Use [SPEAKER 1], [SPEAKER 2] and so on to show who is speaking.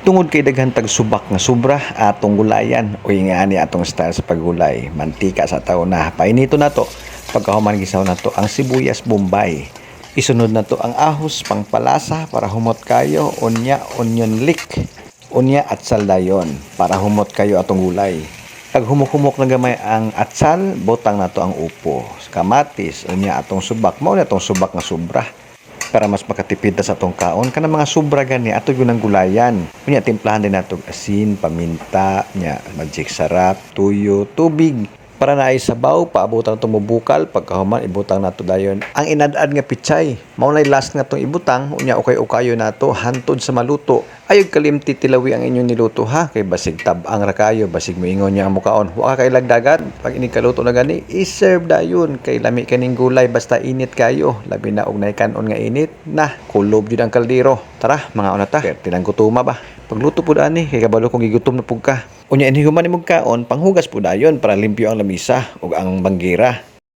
[SPEAKER 1] Tungod kay daghan tag subak nga sobra atong gulayan o nga ani atong style sa paggulay. Mantika sa tawo na. Painito na to. Pagkahuman gisaw na to ang sibuyas bombay. Isunod na to ang ahos pangpalasa para humot kayo. Unya onion leek. Unya atsal dayon para humot kayo atong gulay. Pag humok-humok na gamay ang atsal, botang na to ang upo. Kamatis, unya atong subak. Mao na atong subak nga sobra para mas makatipid ta sa atong kaon. Kana mga sobra gani ato yun ang gulayan. Kunya timplahan din nato asin paminta nya magic sarap tuyo tubig para na ay sabaw paabutang itong mubukal pagkahuman ibutang nato dayon. Ang inadad nga pichay mao nay last nga tong ibutang unya ukay ukayo nato hantod sa maluto. Ayog kalimti tilawi ang inyong niluto ha? Kay basig tab-ang ra kayo basig moingon niya ang mukaon. Wa ka kay lagdagan pag ini kaluto na gani i-serve dayon. Kay lami kaning gulay basta init kayo. Labi na og nay kanon nga init na kulob jud ang kaldero. Tara mga unata tinang gutuma ba pagluto pud ani kay kabalo kung gigutom na pug ka unya inhuman nimong kaon panghugas pud dayon para limpyo ang lamisa ug ang banggira